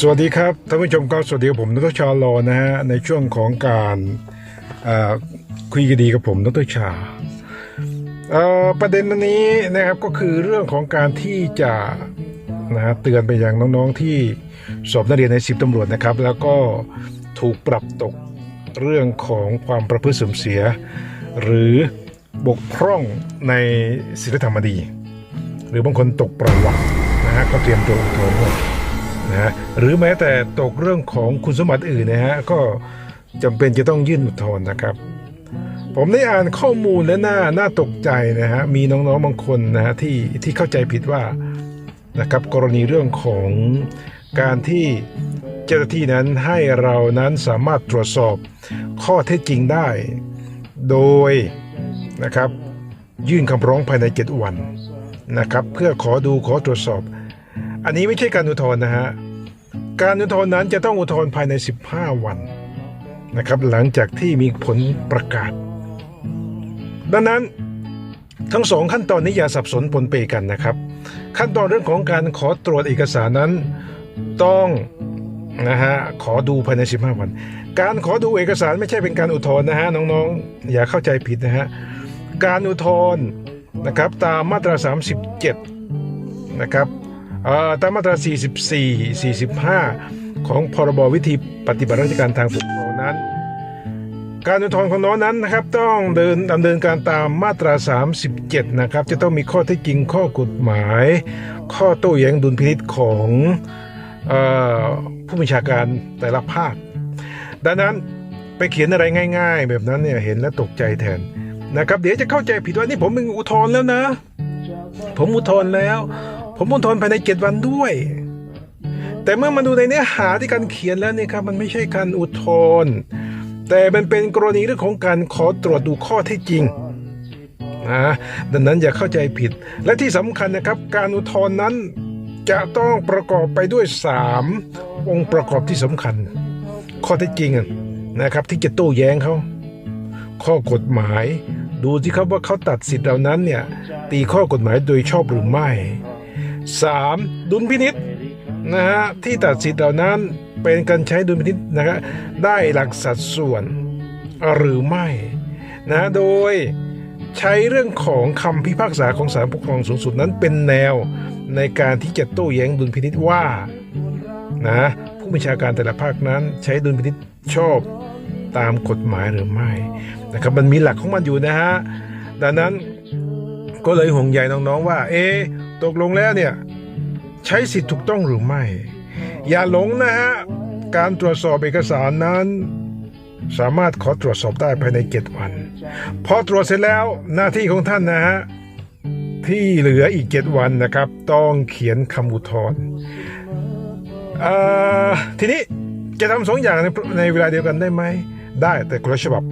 สวัสดีครับท่านผู้ชมครับสวัสดีครับผมนรชาลอนะฮะในช่วงของการคุยคดีกับผมนรชาประเด็นนี้นะครับก็คือเรื่องของการที่จะนะฮะเตือนไปยังน้องๆที่สอบนักเรียนในสิบตำรวจนะครับ แล้วก็ถูกปรับตกเรื่องของความประพฤติเสื่อมเสีย หรือบกพร่องในศีลธรรมดี หรือบางคนตกประวัตินะฮะก็เตรียมตัวอุทธรณ์ด้วย นะฮะหรือแม้แต่ตกเรื่องของคุณสมบัติอื่นนะฮะก็จำเป็นจะต้องยื่นอุทธรณ์นะครับ ผมได้อ่านข้อมูลและน่าน่าตกใจนะฮะมีน้องๆบางคนนะฮะที่ที่เข้าใจผิดว่านะครับกรณีเรื่องของการที่เจ้าหน้าที่นั้นให้เรานั้นสามารถตรวจสอบข้อเท็จจริงได้ โดยนะครับยื่นคำร้องภายใน 7 วันนะครับ เพื่อขอดูขอตรวจสอบ อันนี้ไม่ใช่การอุทธรณ์นะฮะ การอุทธรณ์นั้นจะต้องอุทธรณ์ภายใน 15 วันนะครับ หลังจากที่มีผลประกาศ ดังนั้นทั้งสองขั้นตอนนี้อย่าสับสนปนเปกันนะครับ ขั้นตอนเรื่องของการขอตรวจเอกสารนั้นต้องนะฮะขอดูภายใน 15 วัน การขอดูเอกสารไม่ใช่เป็นการอุทธรณ์นะฮะน้องๆ อย่าเข้าใจผิดนะฮะการอุทธรณ์นะครับตามมาตรา 37นะครับ ตามมาตรา 44 45 ของพรบวิธีปฏิบัติราชการทางปกครองนั้น การอุทธรณ์ของน้องนั้นนะครับต้องเดินดำเนินการตามมาตรา 37 นะครับ จะต้องมีข้อเท็จจริงข้อกฎหมาย ข้อโต้แย้งดุลพินิษของออผู้บัญชาการแต่ละภาค ดังนั้นไปเขียนอะไรง่าย ๆ แบบนั้นเนี่ยเห็นแล้วตกใจแทนนะครับ เดี๋ยวจะเข้าใจผิดว่านี่ผมมึงอุทธรณ์แล้วนะ ผมอุทธรณ์แล้ว ผมอุทธรณ์ภายในเจ็ดวันด้วย แต่เมื่อมาดูในเนื้อหาที่การเขียนแล้วเนี่ยครับมันไม่ใช่การอุทธรณ์แต่มันเป็นกรณีเรื่องของการขอตรวจดูข้อเท็จจริงนะดังนั้นอย่าเข้าใจผิด และที่สำคัญนะครับการอุทธรณ์นั้นจะต้องประกอบไปด้วย 3 องค์ประกอบที่สำคัญ ข้อเท็จจริงนะครับ ที่จะโต้แย้งเขาข้อกฎหมาย ดูสิครับว่าเขาตัดสิทธิ์เหล่านั้นเนี่ยตีข้อกฎหมายโดยชอบหรือไม่ 3. ดุลพินิษนะฮะที่ตัดสิทธิ์เหล่านั้นเป็นการใช้ดุลพินิษนะครับได้หลักสัดส่วนหรือไม่นะโดยใช้เรื่องของคำพิพากษาของศาลปกครองสูงสุดนั้นเป็นแนวในการที่จะโต้แย้งดุลพินิษว่านะผู้บัญชาการแต่ละภาคนั้นใช้ดุลพินิษชอบตามกฎหมายหรือไม่นะครับมันมีหลักของมันอยู่นะฮะดังนั้นก็เลยห่วงใยน้องๆว่า เอะ ตกลงแล้วเนี่ย ใช้สิทธิ์ถูกต้องหรือไม่ อย่าหลงนะฮะ การตรวจสอบเอกสารนั้น สามารถขอตรวจสอบได้ภายใน7วัน พอตรวจเสร็จแล้วหน้าที่ของท่านนะฮะ ที่เหลืออีก7วันนะครับ ต้องเขียนคำอุทธรณ์ทีนี้จะทำสองอย่างในในเวลาเดียวกันได้ไหม ได้แต่คนละฉบับ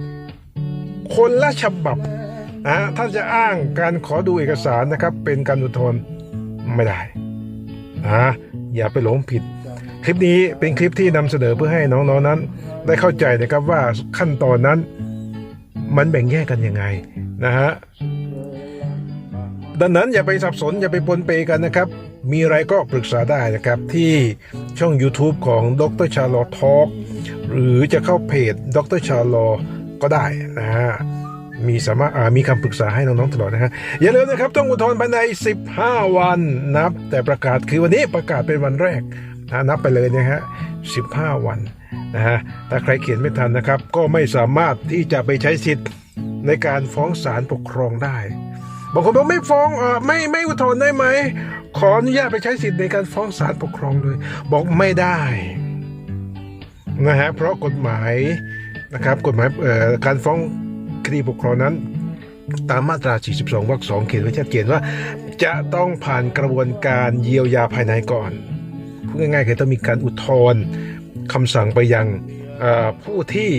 คนละฉบับนะฮะถ้าจะอ้างการขอดูเอกสารนะครับ เป็นการอุทธรณ์ ไม่ได้นะอย่าไปหลงผิด คลิปนี้เป็นคลิปที่นำเสนอเพื่อให้น้องๆนั้น ได้เข้าใจนะครับว่าขั้นตอนนั้น มันแบ่งแยกกันยังไงนะฮะดังนั้นอย่าไปสับสนอย่าไปปนเปกันนะครับ มีอะไรก็ปรึกษาได้นะครับ ที่ช่อง YouTube ของดรชาลอทอล์กหรือจะเข้าเพจดรชาลอก็ได้นะฮะ มีสามารถมีคำปรึกษาให้น้องๆตลอดนะฮะอย่าลืมนะครับต้องอุทธรณ์ภายใน 15 วันนับ แต่ประกาศคือวันนี้ประกาศเป็นวันแรกนะนับไปเลยนะฮะ15 วันนะฮะถ้าใครเขียนไม่ทันนะครับ ก็ไม่สามารถที่จะไปใช้สิทธิ์ในการฟ้องศาลปกครองได้บางคนบอกไม่ฟ้องอไม่ไม่อุทธรณ์ได้ไหมขออนุญาตไปใช้สิทธิ์ในการฟ้องศาลปกครองเลย บอกไม่ได้นะฮะเพราะกฎหมายนะครับกฎหมายการฟ้อง คดีปกครองนั้น ตามมาตรา 42 วรรคสองเขียนไว้ชัดเจนว่า จะต้องผ่านกระบวนการเยียวยาภายในก่อนพูดง่ายๆคือต้องมีการอุทธรณ์คำสั่งไปยังผู้ที่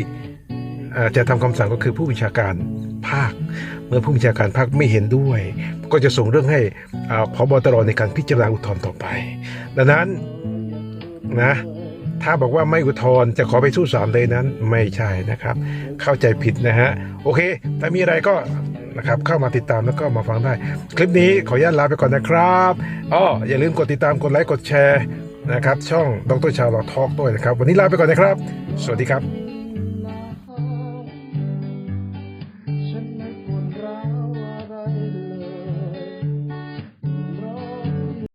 จะทำคำสั่งก็คือผู้บัญชาการภาค เมื่อผู้บัญชาการภาคไม่เห็นด้วย ก็จะส่งเรื่องให้พบตรในการพิจารณาอุทธรณ์ต่อไป ดังนั้นนะ ถ้าบอกว่าไม่อุทธรณ์จะขอไปสู้ศาลเลยนั้น ไม่ใช่นะครับ เข้าใจผิดนะฮะ โอเค ถ้ามีอะไรก็นะครับเข้ามาติดตามแล้วก็มาฟังได้ คลิปนี้ขออนุญาตลาไปก่อนนะครับอ้ออย่าลืมกดติดตามกดไลค์กดแชร์นะครับ ช่องดรชาลอทอกด้วยนะครับ วันนี้ลาไปก่อนนะครับ สวัสดีครับ